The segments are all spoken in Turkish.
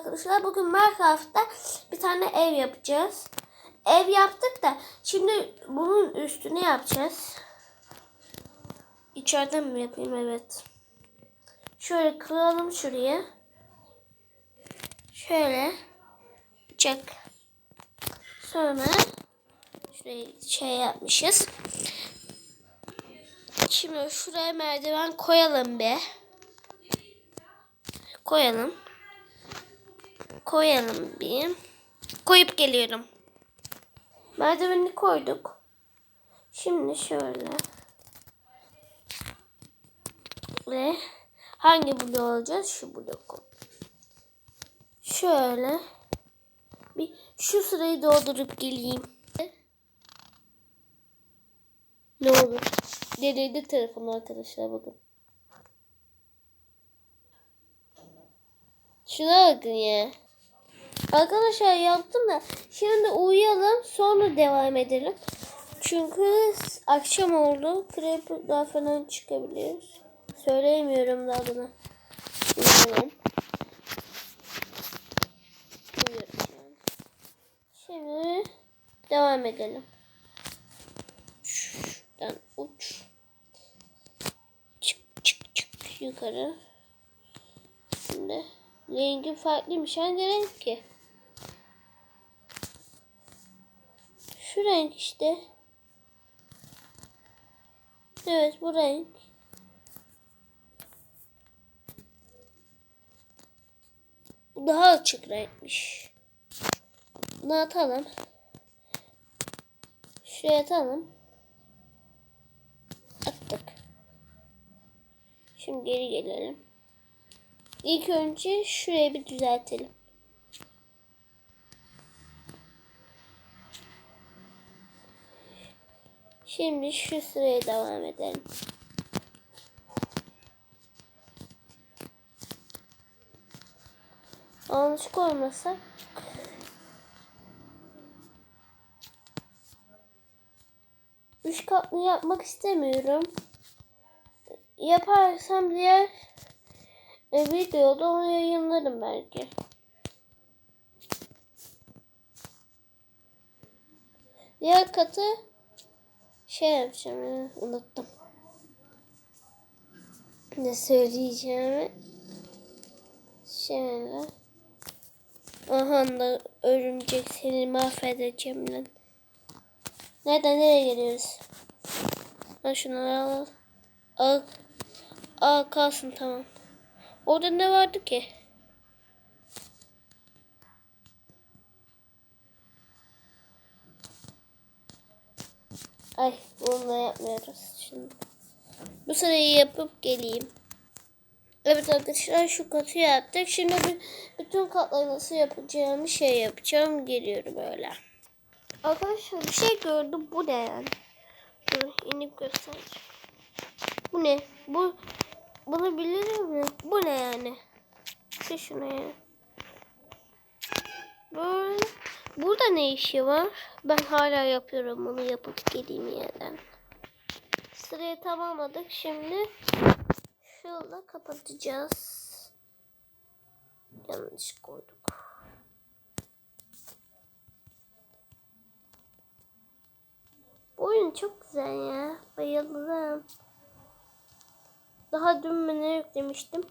arkadaşlar. Bugün Minecraft'ta bir tane ev yapacağız. Ev yaptık da şimdi bunun üstüne yapacağız. İçeriden mi yapayım? Evet. Şöyle kıralım şuraya. Şöyle. Çek. Sonra şurayı şey yapmışız. Şimdi şuraya merdiven koyalım be. Koyalım. Koyalım bir. Koyup geliyorum. Merdiveni koyduk. Şimdi şöyle. Ve hangi blok alacağız? Şu bloku. Şöyle. Bir şu sırayı doldurup geleyim. Ne olur. Delirdi telefonu arkadaşlar bakın. Şuna bakın ya. Arkadaşlar yaptım da şimdi uyuyalım sonra devam edelim. Çünkü akşam oldu. Creeper falan çıkabilir. Söyleyemiyorum da adını. Uyuyalım. Şimdi devam edelim. Şuradan uç. Çık çık çık yukarı. Şimdi rengi farklıymış. Hangi renk ki? Şu renk işte. Evet bu renk. Bu daha açık renkmiş. Bunu atalım. Şuraya atalım. Attık. Şimdi geri gelelim. İlk önce şurayı bir düzeltelim. Şimdi şu sıraya devam edelim. Yanlış olmasa üç katlı yapmak istemiyorum. Yaparsam diğer e, videoda onu yayınlarım belki. Diğer katı şey yapacağım ya, unuttum. Ne söyleyeceğimi. Şöyle. Aha da örümcek seni mahvedeceğim lan. Nereden nereye geliyoruz? Ha şunu al. Al. Al kalsın tamam. Orada ne vardı ki? Ay bununla yapmıyoruz şimdi. Bu sırayı yapıp geleyim. Evet arkadaşlar şu katı yaptık. Şimdi bütün katları nasıl yapacağımı şey yapacağım. Geliyorum öyle. Arkadaşlar bir şey gördüm. Bu ne yani? Dur inip göstereceğim. Bu ne? Bu bunu bilirim mi? Bu ne yani? Şu şuna ya. Böyle. Burada ne işi var? Ben hala yapıyorum bunu yapıp geleyim yerden. Sırayı tamamladık. Şimdi şöyle kapatacağız. Yanlış koyduk. Bu oyun çok güzel ya. Bayıldım. Daha dün mü ne yüklemiştim?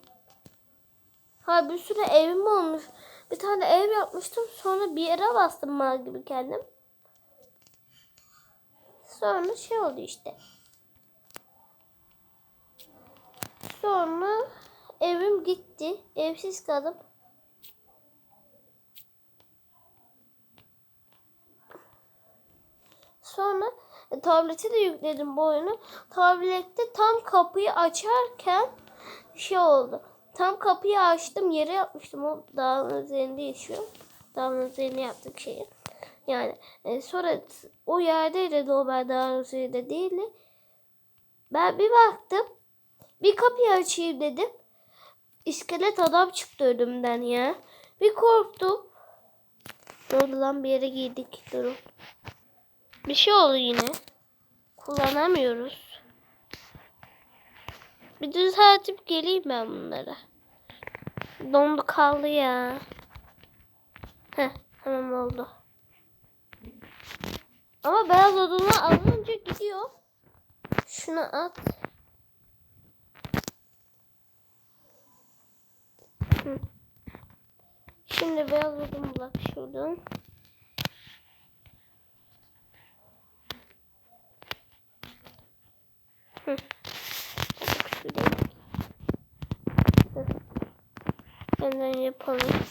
Ha bir sürü evim olmuş. Bir tane ev yapmıştım. Sonra bir yere bastım mal gibi kendim. Sonra şey oldu işte. Sonra evim gitti. Evsiz kaldım. Sonra e, tableti de yükledim bu oyunu. Tablette tam kapıyı açarken şey oldu. Tam kapıyı açtım yere yapmıştım. O dağın üzerinde yaşıyor. Dağın üzerine yaptık şeyi. Yani e, sonra o yerdeydi normal dağın üzerinde değildi. Ben bir baktım. Bir kapıyı açayım dedim. İskelet adam çıktı önümden ya. Bir korktum. Ne oldu lan bir yere girdik. Durun. Bir şey oldu yine. Kullanamıyoruz. Bir düzeltip geleyim ben bunlara. Dondu kaldı ya. Heh, hemen oldu. Ama beyaz odunu alınca gidiyor. Şunu at. Şimdi beyaz odun bak şuradan. Hı. Bak şuradan. Hı. Hemen yapalım.